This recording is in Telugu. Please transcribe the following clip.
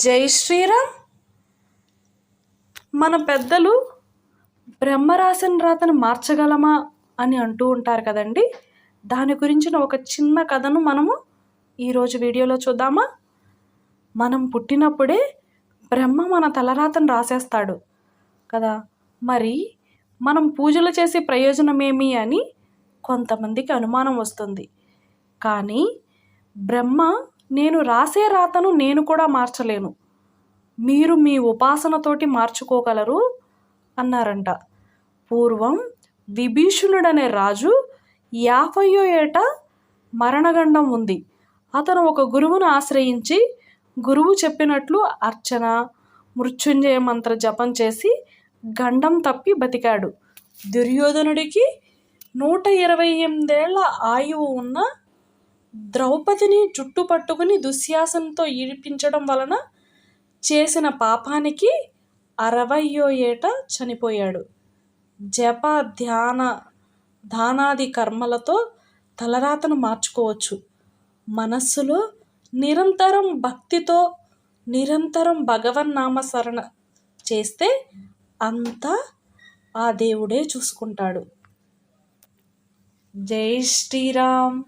జై శ్రీరామ్. మన పెద్దలు బ్రహ్మ రాసిన రాతను మార్చగలమా అని అంటూ ఉంటారు కదండి. దాని గురించిన ఒక చిన్న కథను మనము ఈరోజు వీడియోలో చూద్దామా? మనం పుట్టినప్పుడే బ్రహ్మ మన తలరాతను రాసేస్తాడు కదా. మరి మనం పూజలు చేసే ప్రయోజనం ఏమి అని కొంతమందికి అనుమానం వస్తుంది. కానీ బ్రహ్మ నేను రాసే రాతను నేను కూడా మార్చలేను. మీరు మీ ఉపాసనతోటి మార్చుకోగలరు అన్నారంట. పూర్వం విభీషణుడనే రాజు యాభయో ఏట మరణగండం ఉంది. అతను ఒక గురువును ఆశ్రయించి గురువు చెప్పినట్లు అర్చన మృత్యుంజయ మంత్ర జపం చేసి గండం తప్పి బతికాడు. దుర్యోధనుడికి నూట ఇరవై ఎనిమిదేళ్ళ ఆయువు ఉన్న ద్రౌపదిని జుట్టు పట్టుకుని దుశ్శాసనతో ఈడిపించడం వలన చేసిన పాపానికి అరవయో ఏట చనిపోయాడు. జప ధ్యాన దానాది కర్మలతో తలరాతను మార్చుకోవచ్చు. మనస్సులో నిరంతరం భక్తితో నిరంతరం భగవన్నామస్మరణ చేస్తే అంతా ఆ దేవుడే చూసుకుంటాడు. జై శ్రీరామ్.